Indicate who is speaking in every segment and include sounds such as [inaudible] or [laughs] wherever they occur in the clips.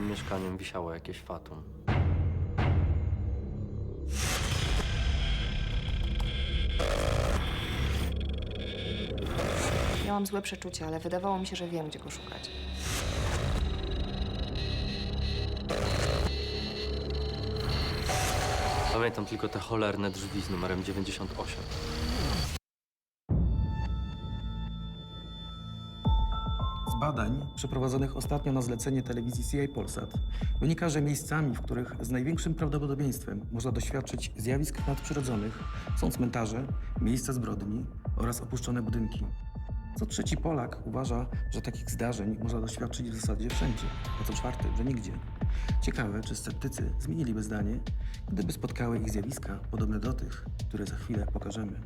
Speaker 1: Tym mieszkaniem wisiało jakieś fatum.
Speaker 2: Miałam złe przeczucie, ale wydawało mi się, że wiem, gdzie go szukać.
Speaker 1: Pamiętam tylko te cholerne drzwi z numerem 98.
Speaker 3: badań przeprowadzonych ostatnio na zlecenie telewizji CI Polsat wynika, że miejscami, w których z największym prawdopodobieństwem można doświadczyć zjawisk nadprzyrodzonych są cmentarze, miejsca zbrodni oraz opuszczone budynki. Co trzeci Polak uważa, że takich zdarzeń można doświadczyć w zasadzie wszędzie, a co czwarty, że nigdzie. Ciekawe, czy sceptycy zmieniliby zdanie, gdyby spotkały ich zjawiska podobne do tych, które za chwilę pokażemy.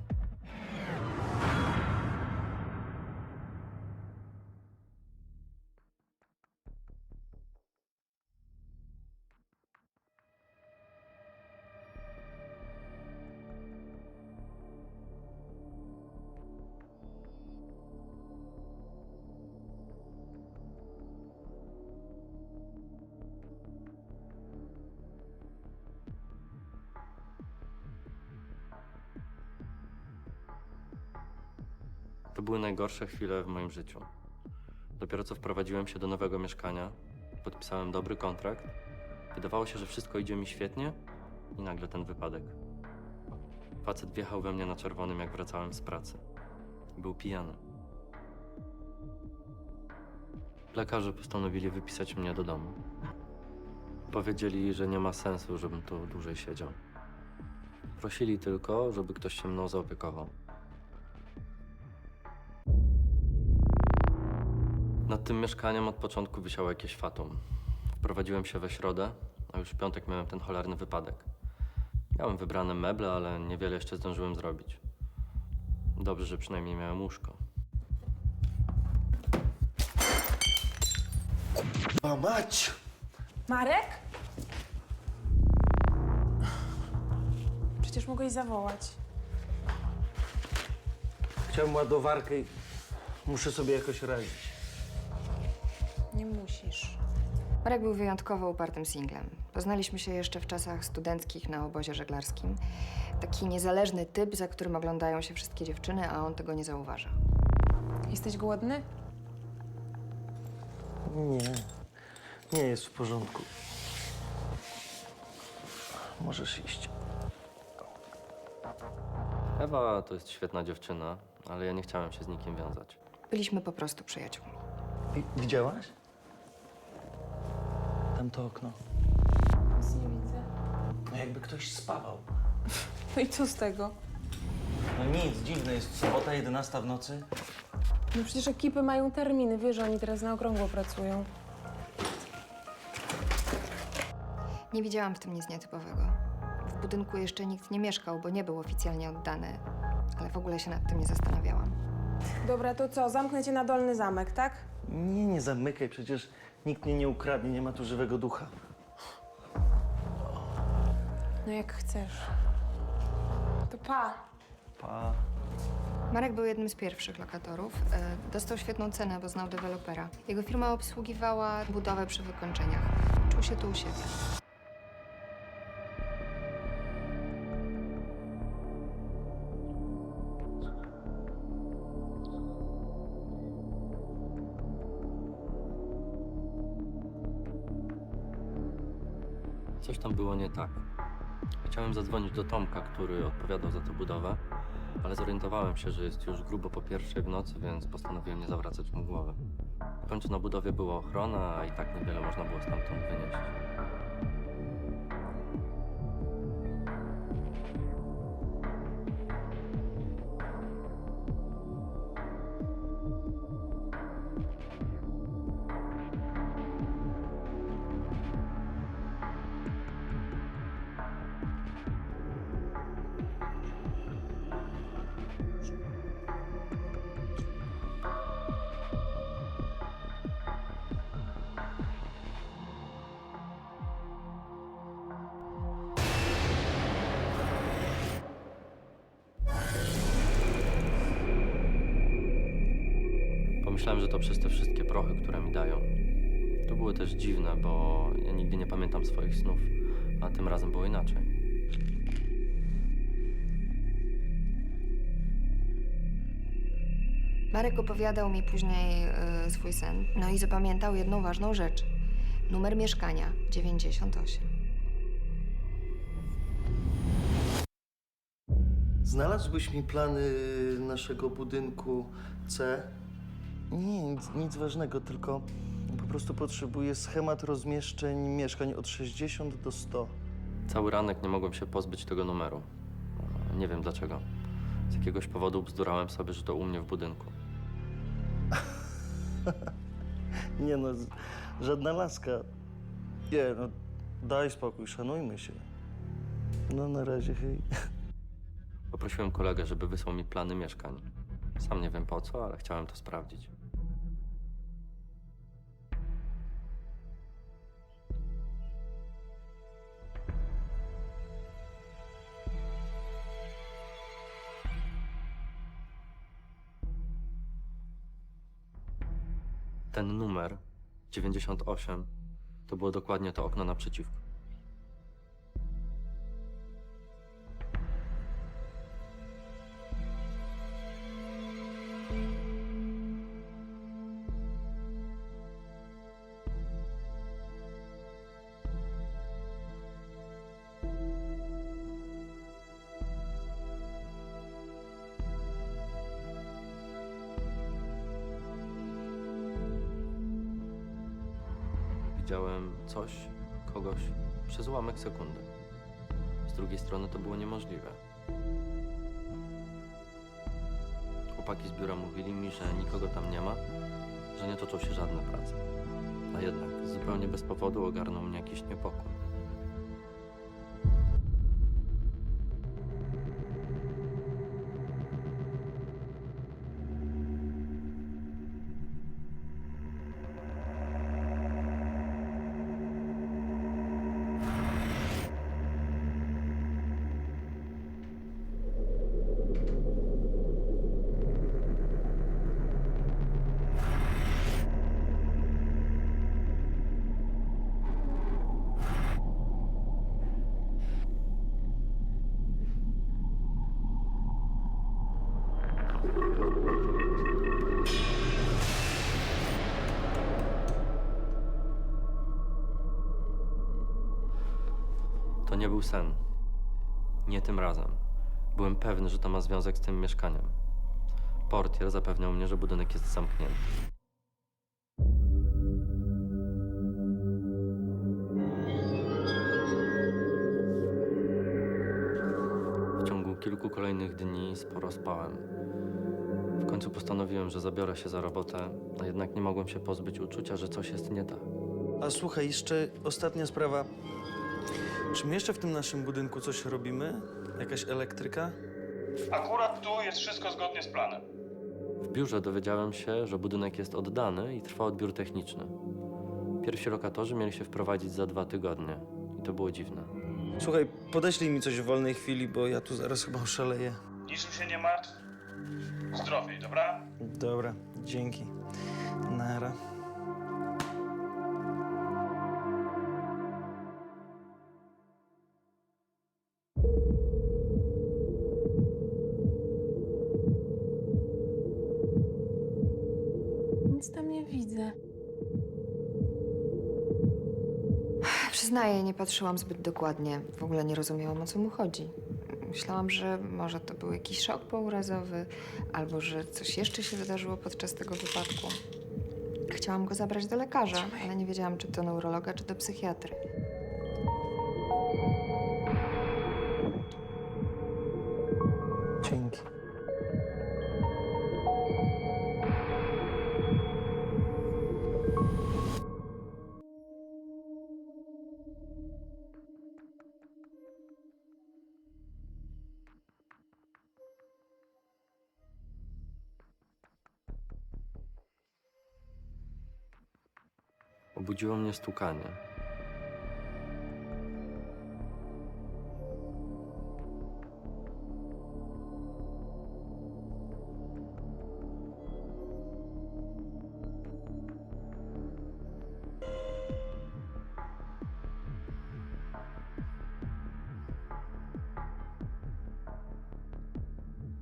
Speaker 1: Były najgorsze chwile w moim życiu. Dopiero co wprowadziłem się do nowego mieszkania, podpisałem dobry kontrakt. Wydawało się, że wszystko idzie mi świetnie i nagle ten wypadek. Facet wjechał we mnie na czerwonym, jak wracałem z pracy. Był pijany. Lekarze postanowili wypisać mnie do domu. Powiedzieli, że nie ma sensu, żebym tu dłużej siedział. Prosili tylko, żeby ktoś się mną zaopiekował. Nad tym mieszkaniem od początku wisiało jakieś fatum. Wprowadziłem się we środę, a już w piątek miałem ten cholerny wypadek. Miałem wybrane meble, ale niewiele jeszcze zdążyłem zrobić. Dobrze, że przynajmniej miałem łóżko.
Speaker 4: A mać!
Speaker 5: Marek? Przecież mogłeś zawołać.
Speaker 4: Chciałem ładowarkę i muszę sobie jakoś radzić.
Speaker 5: Nie musisz.
Speaker 2: Marek był wyjątkowo upartym singlem. Poznaliśmy się jeszcze w czasach studenckich na obozie żeglarskim. Taki niezależny typ, za którym oglądają się wszystkie dziewczyny, a on tego nie zauważa.
Speaker 5: Jesteś głodny?
Speaker 4: Nie, nie jest w porządku. Możesz iść.
Speaker 1: Ewa to jest świetna dziewczyna, ale ja nie chciałem się z nikim wiązać.
Speaker 2: Byliśmy po prostu przyjaciółmi.
Speaker 4: I, widziałaś? Tam to okno.
Speaker 5: Nic nie widzę.
Speaker 4: No jakby ktoś spawał.
Speaker 5: No i co z tego?
Speaker 4: No nic, dziwne jest. Sobota, 11 w nocy.
Speaker 5: No przecież ekipy mają terminy, wiesz, oni teraz na okrągło pracują.
Speaker 2: Nie widziałam w tym nic nietypowego. W budynku jeszcze nikt nie mieszkał, bo nie był oficjalnie oddany, ale w ogóle się nad tym nie zastanawiałam.
Speaker 5: Dobra, to co? Zamknę cię na dolny zamek, tak?
Speaker 4: Nie, nie zamykaj, przecież nikt mnie nie ukradnie, nie ma tu żywego ducha.
Speaker 5: No jak chcesz. To pa.
Speaker 4: Pa.
Speaker 2: Marek był jednym z pierwszych lokatorów. E, Dostał świetną cenę, bo znał dewelopera. Jego firma obsługiwała budowę przy wykończeniach. Czuł się tu u siebie.
Speaker 1: Coś tam było nie tak. Chciałem zadzwonić do Tomka, który odpowiadał za tę budowę, ale zorientowałem się, że jest już grubo po pierwszej w nocy, więc postanowiłem nie zawracać mu głowy. W końcu na budowie była ochrona, a i tak niewiele można było stamtąd wynieść. Pomyślałem, że to przez te wszystkie prochy, które mi dają. To było też dziwne, bo ja nigdy nie pamiętam swoich snów, a tym razem było inaczej.
Speaker 2: Marek opowiadał mi później y, swój sen, no i zapamiętał jedną ważną rzecz. Numer mieszkania 98.
Speaker 4: Znalazłbyś mi plany naszego budynku C? Nie, nic, nic ważnego, tylko po prostu potrzebuję schemat rozmieszczeń mieszkań od 60 do 100.
Speaker 1: Cały ranek nie mogłem się pozbyć tego numeru. Nie wiem dlaczego. Z jakiegoś powodu bzdurałem sobie, że to u mnie w budynku. [laughs]
Speaker 4: Nie no, z- żadna laska. Nie no, daj spokój, szanujmy się. No na razie, hej.
Speaker 1: Poprosiłem kolegę, żeby wysłał mi plany mieszkań. Sam nie wiem po co, ale chciałem to sprawdzić. Ten numer 98 to było dokładnie to okno naprzeciwko. Coś, kogoś przez ułamek sekundy. Z drugiej strony to było niemożliwe. Chłopaki z biura mówili mi, że nikogo tam nie ma, że nie toczą się żadne prace. A jednak zupełnie bez powodu ogarnął mnie jakiś niepokój. Był sen. Nie tym razem. Byłem pewny, że to ma związek z tym mieszkaniem. Portier zapewniał mnie, że budynek jest zamknięty. W ciągu kilku kolejnych dni sporo spałem. W końcu postanowiłem, że zabiorę się za robotę, a jednak nie mogłem się pozbyć uczucia, że coś jest nie tak.
Speaker 4: A słuchaj, jeszcze ostatnia sprawa. Czy my jeszcze w tym naszym budynku coś robimy? Jakaś elektryka?
Speaker 6: Akurat tu jest wszystko zgodnie z planem.
Speaker 1: W biurze dowiedziałem się, że budynek jest oddany i trwa odbiór techniczny. Pierwsi lokatorzy mieli się wprowadzić za dwa tygodnie i to było dziwne.
Speaker 4: Słuchaj, podeślij mi coś w wolnej chwili, bo ja tu zaraz chyba oszaleję.
Speaker 6: Niczym się nie martw. Zdrowiej, dobra?
Speaker 4: Dobra, dzięki. Nara.
Speaker 5: Nic tam nie widzę.
Speaker 2: Przyznaję, nie patrzyłam zbyt dokładnie. W ogóle nie rozumiałam, o co mu chodzi. Myślałam, że może to był jakiś szok pourazowy, albo że coś jeszcze się wydarzyło podczas tego wypadku. Chciałam go zabrać do lekarza, ale nie wiedziałam, czy do neurologa, czy do psychiatry.
Speaker 1: Obudziło mnie stukanie.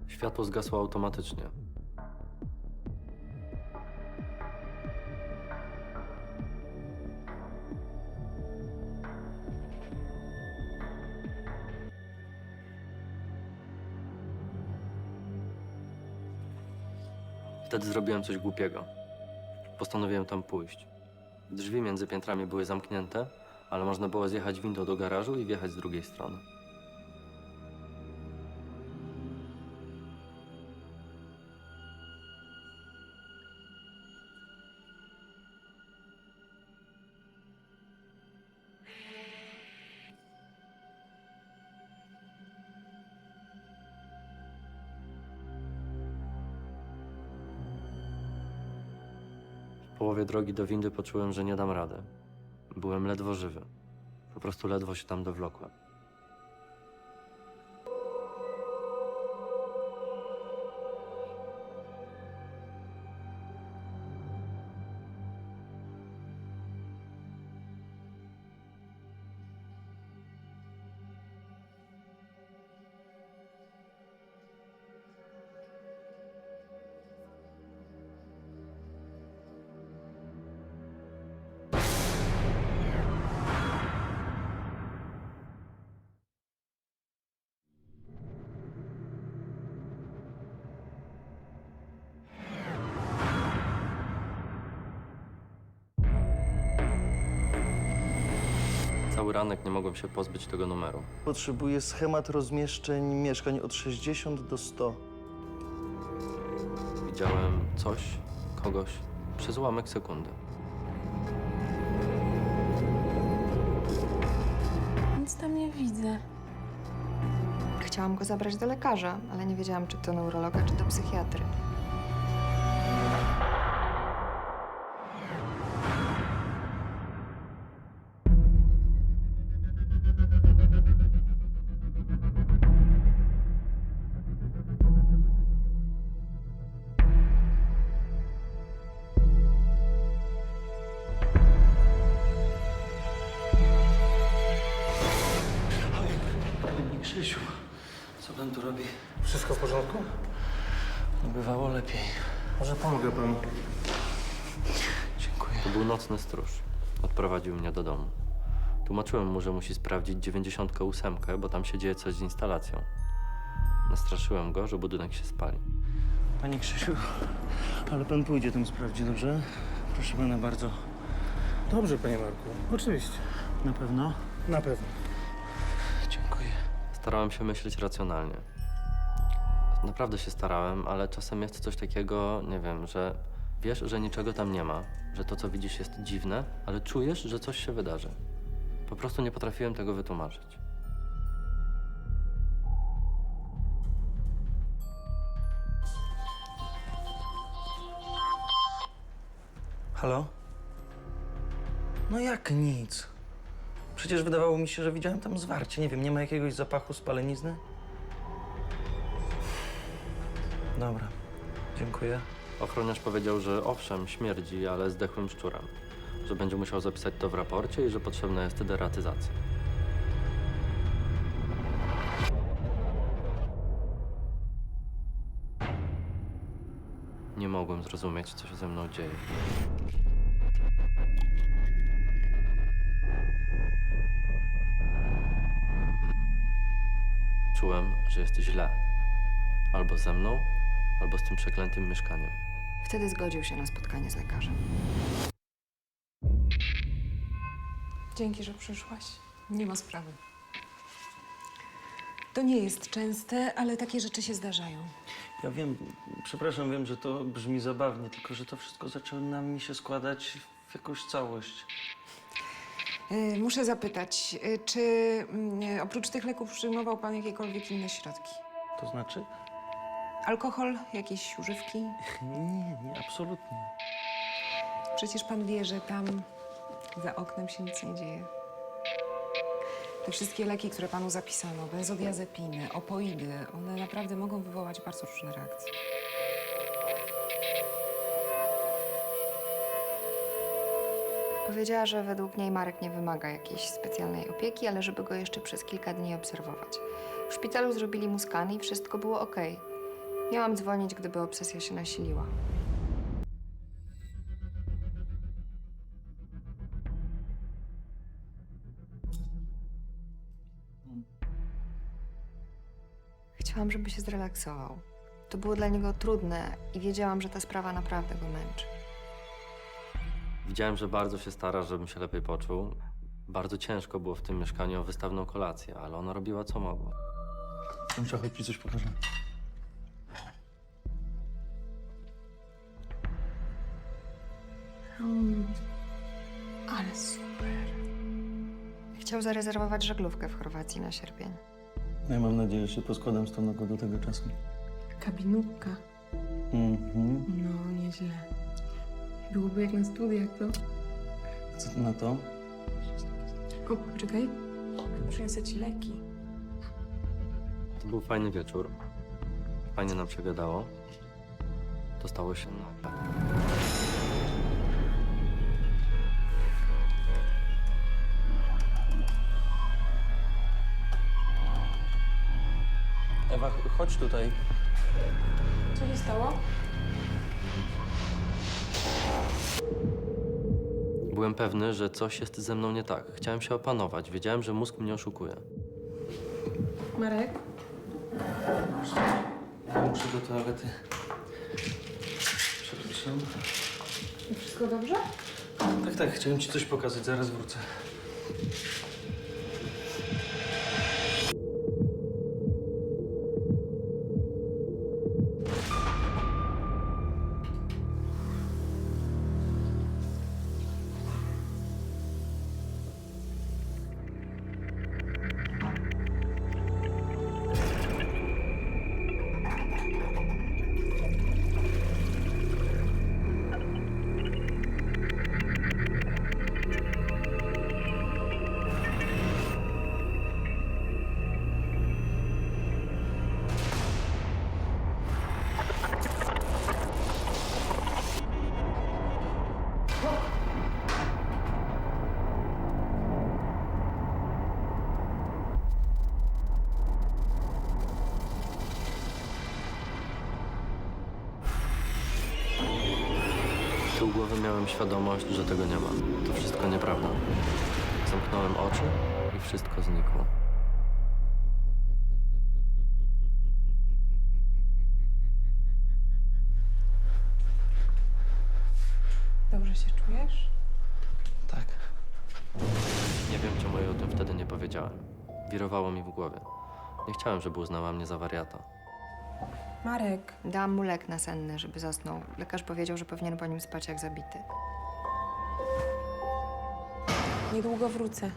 Speaker 1: Światło zgasło automatycznie. Wtedy zrobiłem coś głupiego. Postanowiłem tam pójść. Drzwi między piętrami były zamknięte, ale można było zjechać windą do garażu i wjechać z drugiej strony. Drogi do windy poczułem, że nie dam rady. Byłem ledwo żywy. Po prostu ledwo się tam dowlokłem. Cały ranek nie mogłem się pozbyć tego numeru.
Speaker 4: Potrzebuję schemat rozmieszczeń mieszkań od 60 do 100.
Speaker 1: Widziałem coś, kogoś przez ułamek sekundy.
Speaker 5: Nic tam nie widzę.
Speaker 2: Chciałam go zabrać do lekarza, ale nie wiedziałam, czy do neurologa, czy do psychiatry.
Speaker 4: Tu robi?
Speaker 3: Wszystko w porządku?
Speaker 4: No bywało lepiej.
Speaker 3: Może pomogę panu.
Speaker 4: Dziękuję.
Speaker 1: To był nocny stróż. Odprowadził mnie do domu. Tłumaczyłem mu, że musi sprawdzić 98, bo tam się dzieje coś z instalacją. Nastraszyłem go, że budynek się spali.
Speaker 4: Panie Krzysiu, ale pan pójdzie tam sprawdzi, dobrze? Proszę pana bardzo.
Speaker 3: Dobrze, panie Marku. Oczywiście.
Speaker 4: Na pewno?
Speaker 3: Na pewno.
Speaker 1: Starałem się myśleć racjonalnie. Naprawdę się starałem, ale czasem jest coś takiego, nie wiem, że wiesz, że niczego tam nie ma, że to, co widzisz, jest dziwne, ale czujesz, że coś się wydarzy. Po prostu nie potrafiłem tego wytłumaczyć.
Speaker 4: Halo? No jak nic? Przecież wydawało mi się, że widziałem tam zwarcie. Nie wiem, nie ma jakiegoś zapachu spalenizny? Dobra, dziękuję.
Speaker 1: Ochroniarz powiedział, że owszem, śmierdzi, ale zdechłym szczurem. Że będzie musiał zapisać to w raporcie i że potrzebna jest deratyzacja. Nie mogłem zrozumieć, co się ze mną dzieje. Czułem, że jest źle. Albo ze mną, albo z tym przeklętym mieszkaniem.
Speaker 2: Wtedy zgodził się na spotkanie z lekarzem.
Speaker 5: Dzięki, że przyszłaś.
Speaker 7: Nie ma sprawy. To nie jest częste, ale takie rzeczy się zdarzają.
Speaker 4: Ja wiem, przepraszam, wiem, że to brzmi zabawnie, tylko że to wszystko zaczyna mi się składać w jakąś całość.
Speaker 7: Y, Muszę zapytać, y, czy mm, oprócz tych leków przyjmował pan jakiekolwiek inne środki?
Speaker 4: To znaczy?
Speaker 7: Alkohol, jakieś używki? [laughs]
Speaker 4: Nie, nie, absolutnie.
Speaker 7: Przecież pan wie, że tam za oknem się nic nie dzieje. Te wszystkie leki, które panu zapisano, benzodiazepiny, opoidy, one naprawdę mogą wywołać bardzo różne reakcje.
Speaker 2: Powiedziała, że według niej Marek nie wymaga jakiejś specjalnej opieki, ale żeby go jeszcze przez kilka dni obserwować. W szpitalu zrobili mu skan i wszystko było ok. Miałam dzwonić, gdyby obsesja się nasiliła. Chciałam, żeby się zrelaksował. To było dla niego trudne i wiedziałam, że ta sprawa naprawdę go męczy.
Speaker 1: Widziałem, że bardzo się stara, żebym się lepiej poczuł. Bardzo ciężko było w tym mieszkaniu o wystawną kolację, ale ona robiła co mogła.
Speaker 4: Muszę chodź ci coś pokażę.
Speaker 2: Ale super. Chciał zarezerwować żaglówkę w Chorwacji na sierpień.
Speaker 4: Ja mam nadzieję, że się poskładam z tą nogą do tego czasu.
Speaker 5: Kabinówka.
Speaker 4: Mhm.
Speaker 5: No, nieźle. Byłoby jak na studiach, to...
Speaker 4: Co ty na to?
Speaker 5: O, poczekaj. Przyniosę ci leki.
Speaker 1: To był fajny wieczór. Fajnie nam się gadało. To stało się nagle.
Speaker 4: Ewa, chodź tutaj.
Speaker 5: Co się stało?
Speaker 1: Byłem pewny, że coś jest ze mną nie tak. Chciałem się opanować. Wiedziałem, że mózg mnie oszukuje.
Speaker 5: Marek?
Speaker 4: Muszę do toalety. Przepraszam.
Speaker 5: Wszystko dobrze?
Speaker 4: Tak, tak, chciałem ci coś pokazać, zaraz wrócę.
Speaker 1: Miałem świadomość, że tego nie ma. To wszystko nieprawda. Zamknąłem oczy i wszystko znikło.
Speaker 5: Dobrze się czujesz?
Speaker 4: Tak.
Speaker 1: Nie wiem, czemu jej o tym wtedy nie powiedziałem. Wirowało mi w głowie. Nie chciałem, żeby uznała mnie za wariata.
Speaker 5: Marek.
Speaker 2: Dałam mu lek nasenny, żeby zasnął. Lekarz powiedział, że powinien po nim spać jak zabity.
Speaker 5: Niedługo wrócę.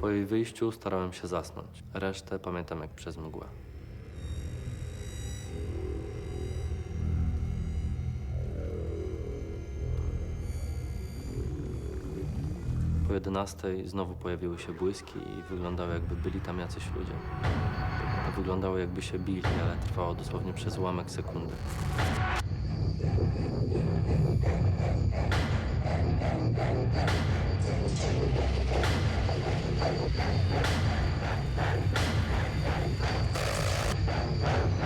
Speaker 1: Po jej wyjściu starałem się zasnąć. Resztę pamiętam jak przez mgłę. 11 znowu pojawiły się błyski i wyglądało jakby byli tam jacyś ludzie. Wyglądało jakby się bili, ale trwało dosłownie przez ułamek sekundy.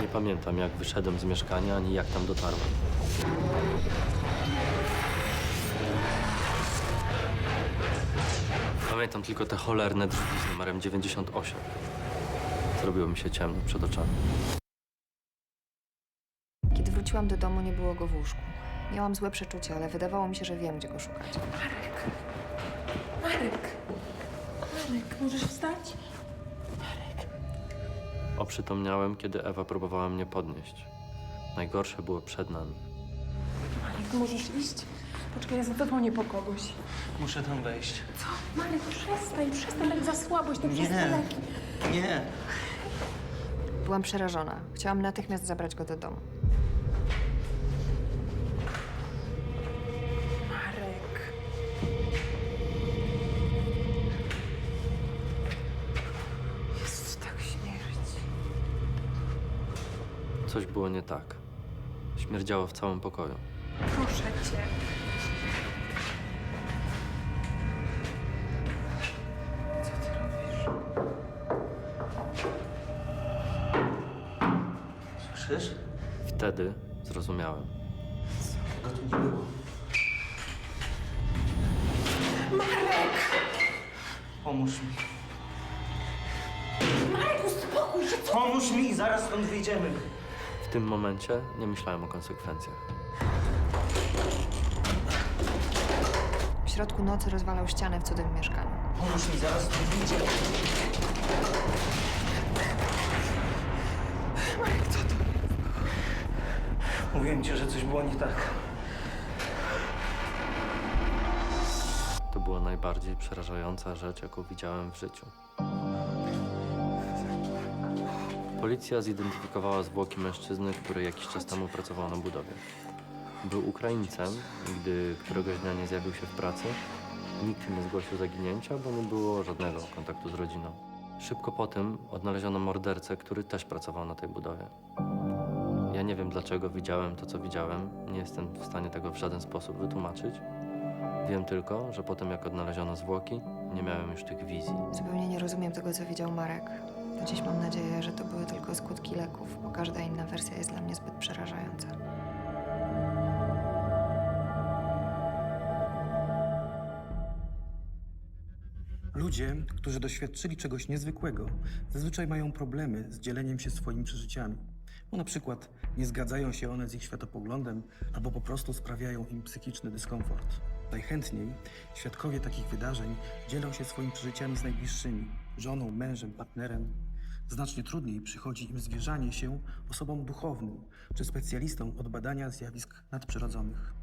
Speaker 1: Nie pamiętam jak wyszedłem z mieszkania, ani jak tam dotarłem. Pamiętam tylko te cholerne drzwi z numerem 98. Zrobiło mi się ciemno przed oczami.
Speaker 2: Kiedy wróciłam do domu, nie było go w łóżku. Miałam złe przeczucie, ale wydawało mi się, że wiem, gdzie go szukać.
Speaker 5: Marek! Marek, możesz wstać?
Speaker 1: Oprzytomniałem, kiedy Ewa próbowała mnie podnieść. Najgorsze było przed nami.
Speaker 5: Marek, możesz iść? Poczekaj, ja zadzwonię po kogoś.
Speaker 4: Muszę tam wejść.
Speaker 5: Co? Marek, przestań, przestań, tak za słabość, to przez te
Speaker 4: Nie.
Speaker 5: leki.
Speaker 4: Nie.
Speaker 2: Byłam przerażona. Chciałam natychmiast zabrać go do domu.
Speaker 5: Marek. Jezu, tak śmierć.
Speaker 1: Coś było nie tak. Śmierdziało w całym pokoju.
Speaker 5: Proszę cię.
Speaker 1: Wtedy zrozumiałem.
Speaker 3: Go tu nie było. Marek! Pomóż mi. Marek, uspokój się! Pomóż mi, zaraz stąd wyjdziemy.
Speaker 1: W tym momencie nie myślałem o konsekwencjach.
Speaker 2: W środku nocy rozwalał ścianę w cudzym mieszkaniu.
Speaker 3: Pomóż mi, zaraz stąd wyjdziemy. Mówiłem ci, że coś było nie tak.
Speaker 1: To była najbardziej przerażająca rzecz, jaką widziałem w życiu. Policja zidentyfikowała zwłoki mężczyzny, który jakiś czas temu pracował na budowie. Był Ukraińcem gdy któregoś dnia nie zjawił się w pracy, nikt nie zgłosił zaginięcia, bo nie było żadnego kontaktu z rodziną. Szybko po tym odnaleziono mordercę, który też pracował na tej budowie. Nie wiem dlaczego widziałem to, co widziałem. Nie jestem w stanie tego w żaden sposób wytłumaczyć. Wiem tylko, że potem jak odnaleziono zwłoki, nie miałem już tych wizji.
Speaker 2: Zupełnie nie rozumiem tego, co widział Marek. Do dziś mam nadzieję, że to były tylko skutki leków, bo każda inna wersja jest dla mnie zbyt przerażająca.
Speaker 3: Ludzie, którzy doświadczyli czegoś niezwykłego, zazwyczaj mają problemy z dzieleniem się swoimi przeżyciami. Bo na przykład nie zgadzają się one z ich światopoglądem, albo po prostu sprawiają im psychiczny dyskomfort. Najchętniej świadkowie takich wydarzeń dzielą się swoimi przeżyciami z najbliższymi żoną, mężem, partnerem. Znacznie trudniej przychodzi im zwierzanie się osobom duchownym czy specjalistom od badania zjawisk nadprzyrodzonych.